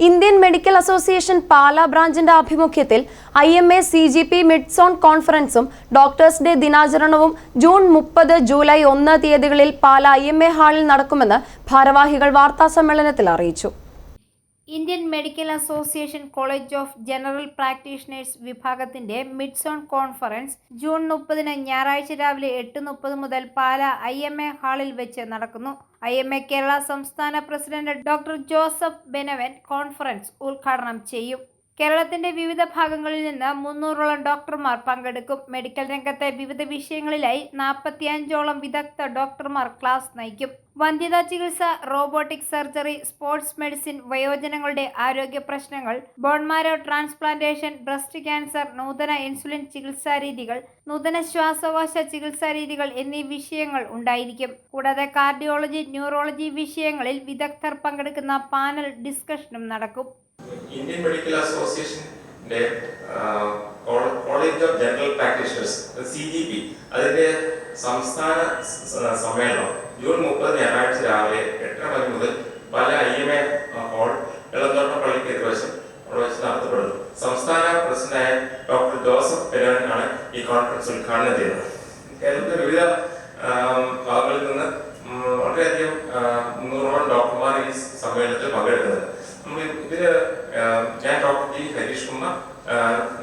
Indian medical association Pala ബ്രാഞ്ചിന്റെ ആഭിമുഖ്യത്തിൽ I M A C G P mid zone കോൺഫറൻസും doctors day ദിനാചരണവും June മുപ്പത് July ഒന്ന് തീയതികളിൽ പാല ഐ എം എ ഹാളിൽ നടക്കുമെന്ന് ഭാരവാഹികൾ വാർത്താ സമ്മേളനത്തിൽ അറിയിച്ചു. Indian medical association college of general practitioners വിഭാഗത്തിന്റെ മിഡ്സോൺ കോൺഫറൻസ് ജൂൺ മുപ്പതിന് ഞായറാഴ്ച രാവിലെ എട്ട് മുപ്പത് മുതൽ പാല ഐ എം എ ഹാളിൽ വെച്ച് നടക്കുന്നു. ഐ എം എ കേരള സംസ്ഥാന president doctor Joseph Benavan conference ഉദ്ഘാടനം ചെയ്യും. കേരളത്തിന്റെ വിവിധ ഭാഗങ്ങളിൽ നിന്ന് മുന്നൂറോളം ഡോക്ടർമാർ പങ്കെടുക്കും. മെഡിക്കൽ രംഗത്തെ വിവിധ വിഷയങ്ങളിലായി നാൽപ്പത്തിയഞ്ചോളം വിദഗ്ധ ഡോക്ടർമാർ ക്ലാസ് നയിക്കും. വന്ധ്യതാ ചികിത്സ റോബോട്ടിക് സർജറി സ്പോർട്സ് മെഡിസിൻ വയോജനങ്ങളുടെ ആരോഗ്യ പ്രശ്നങ്ങൾ bone marrow transplantation breast cancer നൂതന ഇൻസുലിൻ ചികിത്സാ രീതികൾ നൂതന ശ്വാസകോശ ചികിത്സാ രീതികൾ എന്നീ വിഷയങ്ങൾ ഉണ്ടായിരിക്കും. കൂടാതെ കാർഡിയോളജി ന്യൂറോളജി വിഷയങ്ങളിൽ വിദഗ്ധർ പങ്കെടുക്കുന്ന പാനൽ ഡിസ്കഷനും നടക്കും. ഇന്ത്യൻ മെഡിക്കൽ അസോസിയേഷന്റെ college of general practitioners C G P അതിന്റെ സംസ്ഥാന സമ്മേളനം ജൂൺ മുപ്പത് ഞായറാഴ്ച രാവിലെ എട്ടര മണി മുതൽ Pala I M A hall Elanthottam പള്ളിക്ക് എതിർവശം അവിടെ വെച്ച് നടത്തപ്പെടുന്നു. സംസ്ഥാന പ്രസിഡന്റായ ഡോക്ടർ ജോസഫ് പെരാനാണ് ഈ കോൺഫറൻസ് ഉദ്ഘാടനം ചെയ്യുന്നത്. കേരളത്തിലെ വിവിധ ഭാഗങ്ങളിൽ നിന്ന് വളരെയധികം മുന്നൂറോളം ഡോക്ടർമാർ ഈ സമ്മേളനത്തിൽ പങ്കെടുക്കുന്നുണ്ട്. നമ്മൾ ഇതിൽ ഞാൻ ഡോക്ടർ ജി ഹരീഷ് കുമാർ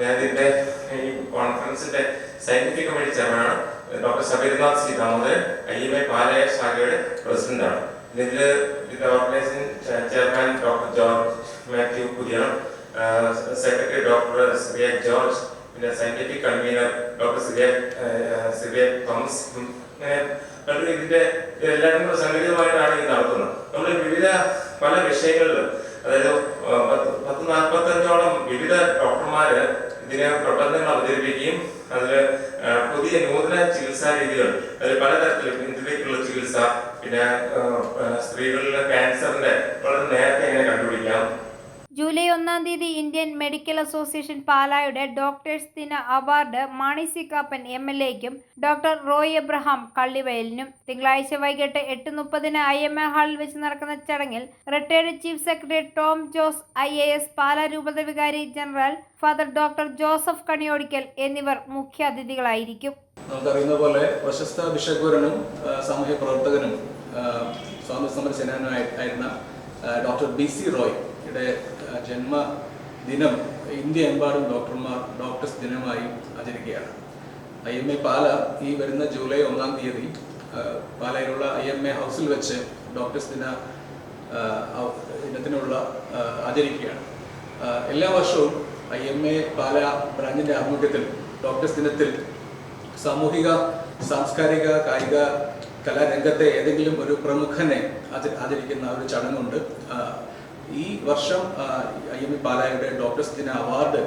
ഞാൻ ഇതിന്റെ ഈ കോൺഫറൻസിന്റെ സയന്റിഫിക് കമ്മിറ്റി ചെയർമാനാണ്. Doctor Sabirnath C Damodaran I M A പാലയ ശാഖയുടെ പ്രസിഡന്റാണ്. ഇതിൽ ഇതിന്റെ organising chairman doctor George Mathew പുതിയാണ് secretary doctor Syria George പിന്നെ scientific convener doctor Siriya Siriya Thomas ഇതിന്റെ എല്ലാവരും കൂടെ സംഘടിതമായിട്ടാണ് ഇത് നടത്തുന്നത്. നമ്മൾ വിവിധ പല വിഷയങ്ങളിൽ അതായത് പത്ത് പത്ത് നാൽപ്പത്തഞ്ചോളം വിവിധ ഡോക്ടർമാര് ഇതിനെ പ്രബന്ധങ്ങൾ അവതരിപ്പിക്കുകയും അതിൽ പുതിയ നൂതന ചികിത്സാ രീതികൾ അതിൽ പലതരത്തിലും ഇന്ത്യയിലേക്കുള്ള ചികിത്സ പിന്നെ സ്ത്രീകളിലെ ക്യാൻസറിന്റെ വളരെ നേരത്തെ എങ്ങനെ ജൂലൈ ഒന്നാം തീയതി ഇന്ത്യൻ മെഡിക്കൽ അസോസിയേഷൻ പാലായുടെ ഡോക്ടേഴ്സ് ദിന award Mani C Kappan M L എക്കും doctor Roy Abraham കള്ളിവയലിനും. തിങ്കളാഴ്ച വൈകിട്ട് എട്ട് മുപ്പതിന് ഐ എം എ ഹാളിൽ വെച്ച് നടക്കുന്ന ചടങ്ങിൽ retired chief secretary Tom Jose I A S Pala രൂപത വികാരി general father doctor Joseph Kaniyodickal എന്നിവർ മുഖ്യാതിഥികളായിരിക്കും. നമുക്കറിയുന്ന പോലെ പ്രശസ്ത ബിഷഗ്വരനും സാമൂഹ്യ പ്രവർത്തകനും സ്വാതന്ത്ര്യ ഡോക്ടർ ബി സി റോയ്യുടെ ജന്മദിനം ഇന്ത്യ എമ്പാടും ഡോക്ടർമാർ ഡോക്ടേഴ്സ് ദിനമായി ആചരിക്കുകയാണ്. ഐ എം എ പാല ഈ വരുന്ന ജൂലൈ ഒന്നാം തീയതി പാലയിലുള്ള ഐ എം എ ഹൗസിൽ വെച്ച് ഡോക്ടേഴ്സ് ദിന ദിനത്തിനുള്ള ആചരിക്കുകയാണ്. എല്ലാ വർഷവും ഐ എം എ പാല ബ്രാഞ്ചിന്റെ ആഭിമുഖ്യത്തിൽ ഡോക്ടേഴ്സ് ദിനത്തിൽ സാമൂഹിക സാംസ്കാരിക കായിക കലാരംഗത്തെ ഏതെങ്കിലും ഒരു പ്രമുഖനെ ആചരിക്കുന്ന ഒരു ചടങ്ങുണ്ട്. ഈ വർഷം ഐ എം ഇ പാലായുടെ ഡോക്ടേഴ്സ് ദിന അവാർഡ്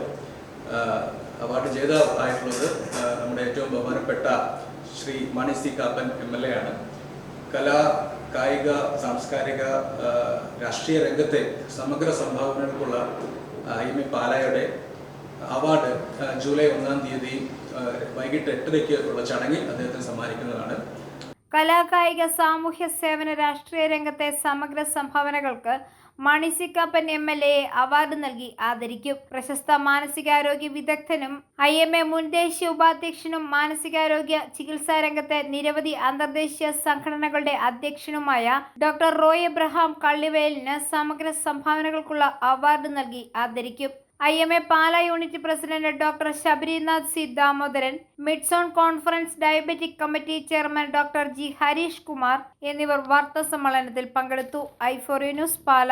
അവാർഡ് ജേതാവ് ആയിട്ടുള്ളത് നമ്മുടെ ഏറ്റവും ബഹുമാനപ്പെട്ട Shri Mani C Kappan M L A ആണ്. കലാ കായിക സാംസ്കാരിക രാഷ്ട്രീയ രംഗത്തെ സമഗ്ര സംഭാവനകൾക്കുള്ള ഐ എം ഇ പാലായുടെ അവാർഡ് ജൂലൈ ഒന്നാം തീയതി വൈകിട്ട് എട്ടരയ്ക്ക് ഉള്ള ചടങ്ങിൽ അദ്ദേഹത്തെ സമ്മാനിക്കുന്നതാണ്. കലാകായിക സാമൂഹ്യ സേവന രാഷ്ട്രീയ രംഗത്തെ സമഗ്ര സംഭാവനകൾക്ക് Mani C M L A award നൽകി ആദരിക്കും. പ്രശസ്ത മാനസികാരോഗ്യ വിദഗ്ധനും ഐ എം എ മുൻ ദേശീയ ഉപാധ്യക്ഷനും മാനസികാരോഗ്യ ചികിത്സാ രംഗത്തെ നിരവധി അന്തർദേശീയ സംഘടനകളുടെ അധ്യക്ഷനുമായ ഡോക്ടർ റോയ് എബ്രഹാം കള്ളിവേലിന് സമഗ്ര സംഭാവനകൾക്കുള്ള അവാർഡ് നൽകി ആദരിക്കും. I M A Pala unit president doctor Sabarinath C Damodaran mid zone conference diabetic committee chairman doctor G Harish Kumar എന്നിവർ വാർത്താ സമ്മേളനത്തിൽ പങ്കെടുത്തു. I four news Pala.